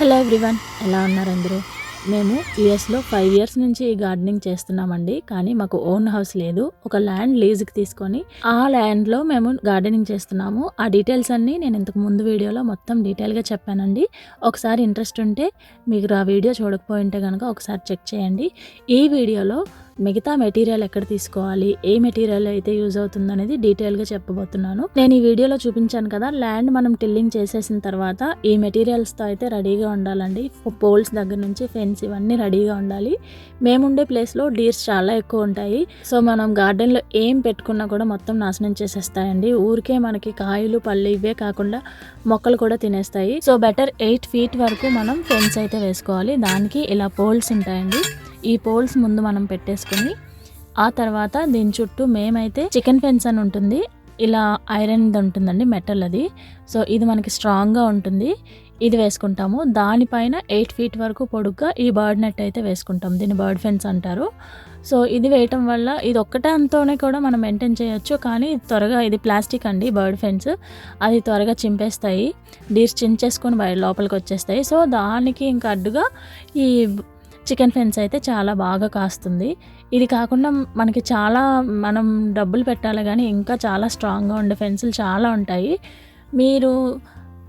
Hello everyone ఎలా ఉన్నారు అందరూ? మేము యుఎస్లో ఫైవ్ ఇయర్స్ నుంచి ఈ గార్డెనింగ్ చేస్తున్నామండి కానీ మాకు ఓన్ హౌస్ లేదు. ఒక ల్యాండ్ లీజ్కి తీసుకొని ఆ ల్యాండ్లో మేము గార్డెనింగ్ చేస్తున్నాము. ఆ డీటెయిల్స్ అన్నీ నేను ఇంతకు ముందు వీడియోలో మొత్తం డీటెయిల్గా చెప్పానండి. ఒకసారి ఇంట్రెస్ట్ ఉంటే మీరు ఆ వీడియో చూడకపోయింటే కనుక ఒకసారి చెక్ చేయండి. ఈ వీడియోలో మిగతా మెటీరియల్ ఎక్కడ తీసుకోవాలి? ఏ మెటీరియల్ అయితే యూజ్ అవుతుంది అనేది డీటెయిల్గా చెప్పబోతున్నాను. నేను ఈ వీడియోలో చూపించాను కదా ల్యాండ్ మనం టిల్లింగ్ చేసేసిన తర్వాత ఈ మెటీరియల్స్తో అయితే రెడీగా ఉండాలండి. పోల్స్ దగ్గర నుంచి ఫెన్స్ ఇవన్నీ రెడీగా ఉండాలి. మేముండే ప్లేస్లో డీర్స్ చాలా ఎక్కువ ఉంటాయి. సో మనం గార్డెన్లో ఏం పెట్టుకున్నా కూడా మొత్తం నాశనం చేసేస్తాయండి. ఊరికే మనకి కాయలు పళ్ళు ఇవే కాకుండా మొక్కలు కూడా తినేస్తాయి. సో బెటర్ ఎయిట్ ఫీట్ వరకు మనం ఫెన్స్ అయితే వేసుకోవాలి. దానికి ఇలా పోల్స్ ఉంటాయండి. ఈ పోల్స్ ముందు మనం పెట్టేసుకుని ఆ తర్వాత దీని చుట్టూ మేమైతే చికెన్ ఫెన్స్ అని ఉంటుంది. ఇలా ఐరన్ది ఉంటుందండి మెటల్ అది. సో ఇది మనకి స్ట్రాంగ్గా ఉంటుంది. ఇది వేసుకుంటాము. దానిపైన ఎయిట్ ఫీట్ వరకు పొడుగ్గా ఈ బర్డ్ నెట్ అయితే వేసుకుంటాం. దీన్ని బర్డ్ ఫెన్స్ అంటారు. సో ఇది వేయటం వల్ల ఇది ఒక్కటే అంతోనే కూడా మనం మెయింటైన్ చేయొచ్చు. కానీ త్వరగా ఇది ప్లాస్టిక్ అండి బర్డ్ ఫెన్స్. అది త్వరగా చింపేస్తాయి. డీర్స్ చించేసుకొని బయట లోపలికి వచ్చేస్తాయి. సో దానికి ఇంకా అడ్డుగా ఈ చికెన్ ఫెన్స్ అయితే చాలా బాగా కాస్తుంది. ఇది కాకుండా మనకి చాలా మనం డబ్బులు పెట్టాలి కానీ ఇంకా చాలా స్ట్రాంగ్గా ఉండే ఫెన్సులు చాలా ఉంటాయి. మీరు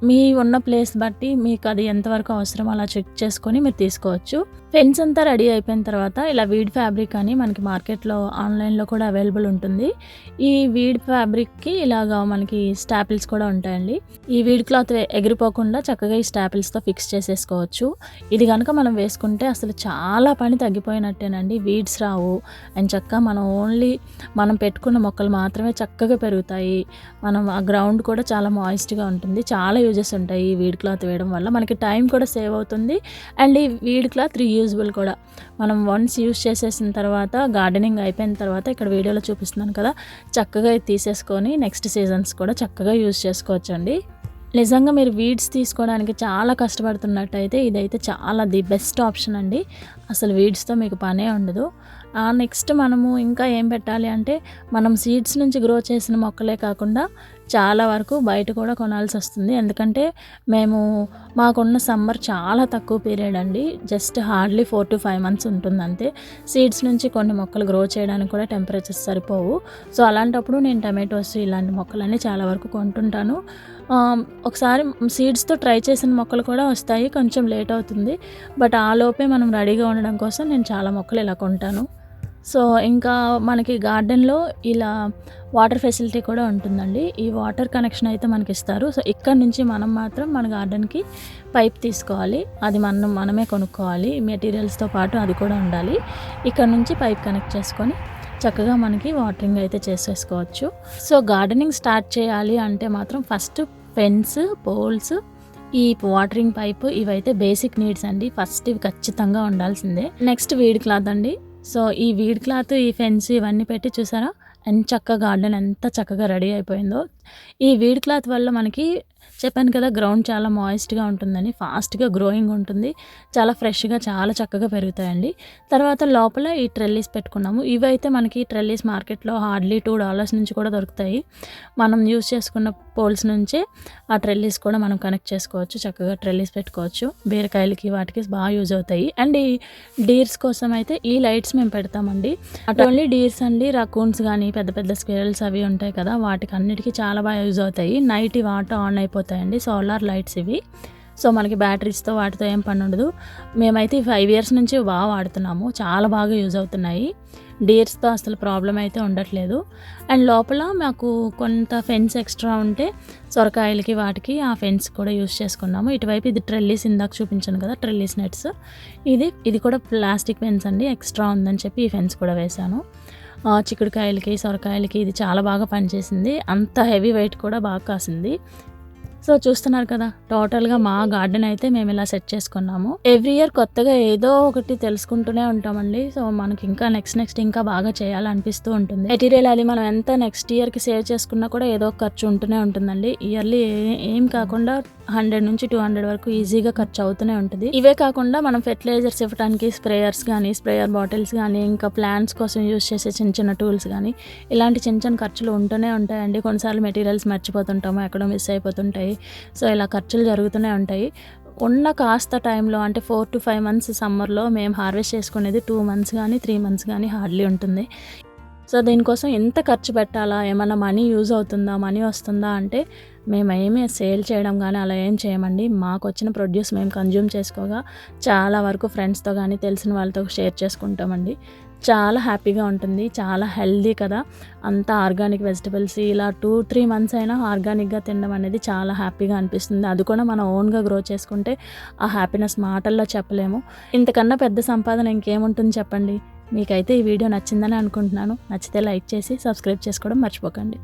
మీ ఉన్న ప్లేస్ బట్టి మీకు అది ఎంతవరకు అవసరం అలా చెక్ చేసుకొని మీరు తీసుకోవచ్చు. ఫెన్స్ అంతా రెడీ అయిపోయిన తర్వాత ఇలా వీడ్ ఫ్యాబ్రిక్ అని మనకి మార్కెట్లో ఆన్లైన్లో కూడా అవైలబుల్ ఉంటుంది. ఈ వీడ్ ఫ్యాబ్రిక్కి ఇలాగా మనకి స్టాపిల్స్ కూడా ఉంటాయండి. ఈ వీడ్ క్లాత్ ఎగిరిపోకుండా చక్కగా ఈ స్టాపిల్స్తో ఫిక్స్ చేసేసుకోవచ్చు. ఇది కనుక మనం వేసుకుంటే అసలు చాలా పని తగ్గిపోయినట్టేనండి. Weeds Rao. అండ్ చక్కగా మనం ఓన్లీ మనం పెట్టుకున్న మొక్కలు మాత్రమే చక్కగా పెరుగుతాయి. మనం ఆ గ్రౌండ్ కూడా చాలా మాయిస్ట్గా ఉంటుంది. చాలా యూజెస్ ఉంటాయి. ఈ వీడ్ క్లాత్ వేయడం వల్ల మనకి టైం కూడా సేవ్ అవుతుంది. అండ్ ఈ వీడ్ క్లాత్ రీయూజబుల్ కూడా. మనం వన్స్ యూజ్ చేసేసిన తర్వాత గార్డెనింగ్ అయిపోయిన తర్వాత ఇక్కడ వీడియోలో చూపిస్తున్నాను కదా చక్కగా ఇది తీసేసుకొని నెక్స్ట్ సీజన్స్ కూడా చక్కగా యూజ్ చేసుకోవచ్చండి. నిజంగా మీరు వీడ్స్ తీసుకోవడానికి చాలా కష్టపడుతున్నట్టయితే ఇదైతే చాలా ది బెస్ట్ ఆప్షన్ అండి. అసలు వీడ్స్తో మీకు పనే ఉండదు. నెక్స్ట్ మనము ఇంకా ఏం పెట్టాలి అంటే మనం సీడ్స్ నుంచి గ్రో చేసిన మొక్కలే కాకుండా చాలా వరకు బయట కూడా కొనాల్సి వస్తుంది. ఎందుకంటే మేము మాకున్న సమ్మర్ చాలా తక్కువ పీరియడ్ అండి. Just hardly four to five months ఉంటుంది అంతే. సీడ్స్ నుంచి కొన్ని మొక్కలు గ్రో చేయడానికి కూడా టెంపరేచర్స్ సరిపోవు. సో అలాంటప్పుడు నేను టమాటోస్ ఇలాంటి మొక్కలన్నీ చాలా వరకు కొంటుంటాను. ఒకసారి సీడ్స్తో ట్రై చేసిన మొక్కలు కూడా వస్తాయి. కొంచెం లేట్ అవుతుంది. బట్ ఆ లోపే మనం రెడీగా ఉండడం కోసం నేను చాలా మొక్కలు ఇలా కొంటాను. సో ఇంకా మనకి గార్డెన్లో ఇలా వాటర్ ఫెసిలిటీ కూడా ఉంటుందండి. ఈ వాటర్ కనెక్షన్ అయితే మనకి ఇస్తారు సో ఇక్కడ నుంచి మనం మాత్రం మన గార్డెన్కి పైప్ తీసుకోవాలి. అది మనం మనమే కొనుక్కోవాలి. మెటీరియల్స్తో పాటు అది కూడా ఉండాలి. ఇక్కడ నుంచి పైప్ కనెక్ట్ చేసుకొని చక్కగా మనకి వాటరింగ్ అయితే చేసేసుకోవచ్చు. సో గార్డెనింగ్ స్టార్ట్ చేయాలి అంటే మాత్రం ఫస్ట్ ఫెన్స్ పోల్స్ ఈ వాటరింగ్ పైప్ ఇవైతే బేసిక్ నీడ్స్ అండి. ఫస్ట్ ఇవి ఖచ్చితంగా ఉండాల్సిందే. నెక్స్ట్ వీడ్ క్లాత్ అండి. సో ఈ వీడ్ క్లాత్ ఈ ఫెన్స్ ఇవన్నీ పెట్టి చూసారా? ఎంత చక్కగా గార్డెన్ ఎంత చక్కగా రెడీ అయిపోయిందో. ఈ వీడ్ క్లాత్ వల్ల మనకి చెప్పాను కదా గ్రౌండ్ చాలా మాయిస్ట్గా ఉంటుందని ఫాస్ట్గా గ్రోయింగ్ ఉంటుంది చాలా ఫ్రెష్గా చాలా చక్కగా పెరుగుతాయండి. తర్వాత లోపల ఈ ట్రెల్లీస్ పెట్టుకున్నాము. ఇవైతే మనకి ట్రెల్లీస్ మార్కెట్లో హార్డ్లీ టూ డాలర్స్ నుంచి కూడా దొరుకుతాయి. మనం యూజ్ చేసుకున్న పోల్స్ నుంచే ఆ ట్రెల్లీస్ కూడా మనం కనెక్ట్ చేసుకోవచ్చు చక్కగా ట్రెల్లీస్ పెట్టుకోవచ్చు. బీరకాయలకి వాటికి బాగా యూజ్ అవుతాయి. అండ్ ఈ డీర్స్ కోసం అయితే ఈ లైట్స్ మేము పెడతామండి. అటు ఓన్లీ డీర్స్ అండి రకూన్స్ కానీ పెద్ద పెద్ద స్క్వేరల్స్ అవి ఉంటాయి కదా వాటికి అన్నిటికీ చాలా బాగా యూజ్ అవుతాయి. నైట్ వాటర్ ఆన్ అయిపోతాయండి. సోలార్ లైట్స్ ఇవి. సో మనకి బ్యాటరీస్తో వాటితో ఏం పని ఉండదు. మేమైతే ఫైవ్ ఇయర్స్ నుంచి బాగా వాడుతున్నాము. చాలా బాగా యూజ్ అవుతున్నాయి. డీర్స్తో అసలు ప్రాబ్లం అయితే ఉండట్లేదు. అండ్ లోపల మాకు కొంత ఫెన్స్ ఎక్స్ట్రా ఉంటే సొరకాయలకి వాటికి ఆ ఫెన్స్ కూడా యూస్ చేసుకున్నాము. ఇటువైపు ఇది ట్రెల్లీస్ ఇందాక చూపించాను కదా ట్రెల్లీస్ నెట్స్ ఇది ఇది కూడా ప్లాస్టిక్ ఫెన్స్ అండి. ఎక్స్ట్రా ఉందని చెప్పి ఈ ఫెన్స్ కూడా వేశాను. చిక్కుడుకాయలకి సొరకాయలకి ఇది చాలా బాగా పనిచేసింది. అంత హెవీ వెయిట్ కూడా బాగా కాసింది. సో చూస్తున్నారు కదా టోటల్గా మా గార్డెన్ అయితే మేము ఇలా సెట్ చేసుకున్నాము. ఎవ్రీ ఇయర్ కొత్తగా ఏదో ఒకటి తెలుసుకుంటూనే ఉంటామండి. సో మనకి ఇంకా నెక్స్ట్ నెక్స్ట్ ఇంకా బాగా చేయాలనిపిస్తూ ఉంటుంది. మెటీరియల్ అది మనం ఎంత నెక్స్ట్ ఇయర్కి సేవ్ చేసుకున్నా కూడా ఏదో ఒక ఖర్చు ఉంటూనే ఉంటుందండి. ఇయర్లీ ఏం కాకుండా హండ్రెడ్ నుంచి టూ హండ్రెడ్ వరకు ఈజీగా ఖర్చు అవుతూనే ఉంటుంది. ఇవే కాకుండా మనం ఫెర్టిలైజర్స్ ఇవ్వడానికి స్ప్రేయర్స్ కానీ స్ప్రేయర్ బాటిల్స్ కానీ ఇంకా ప్లాంట్స్ కోసం యూస్ చేసే చిన్న చిన్న టూల్స్ కానీ ఇలాంటి చిన్న చిన్న ఖర్చులు ఉంటూనే ఉంటాయండి. కొన్నిసార్లు మెటీరియల్స్ మర్చిపోతుంటాము ఎక్కడో మిస్ అయిపోతుంటాయి. సో ఇలా ఖర్చులు జరుగుతూనే ఉంటాయి. ఉన్న కాస్త టైంలో అంటే ఫోర్ టు ఫైవ్ మంత్స్ సమ్మర్లో మేము హార్వెస్ట్ చేసుకునేది టూ మంత్స్ కానీ త్రీ మంత్స్ కానీ హార్డ్లీ ఉంటుంది. సో దీనికోసం ఎంత ఖర్చు పెట్టాలా? ఏమైనా మనీ యూజ్ అవుతుందా? మనీ వస్తుందా? అంటే మేము ఏమీ సేల్ చేయడం కానీ అలా ఏం చేయమండి. మాకు వచ్చిన ప్రొడ్యూస్ మేము కన్జ్యూమ్ చేసుకోగా చాలా వరకు ఫ్రెండ్స్తో కానీ తెలిసిన వాళ్ళతో షేర్ చేసుకుంటామండి. చాలా హ్యాపీగా ఉంటుంది. చాలా హెల్దీ కదా. అంతా ఆర్గానిక్ వెజిటబుల్స్ ఇలా టూ త్రీ మంత్స్ అయినా ఆర్గానిక్గా తినడం అనేది చాలా హ్యాపీగా అనిపిస్తుంది. అది కూడా మనం ఓన్గా గ్రో చేసుకుంటే ఆ హ్యాపీనెస్ మాటల్లో చెప్పలేము. ఇంతకన్నా పెద్ద సంపాదన ఇంకేముంటుంది చెప్పండి. మీకైతే ఈ వీడియో నచ్చిందని అనుకుంటున్నాను. నచ్చితే లైక్ చేసి సబ్స్క్రైబ్ చేసుకోవడం మర్చిపోకండి.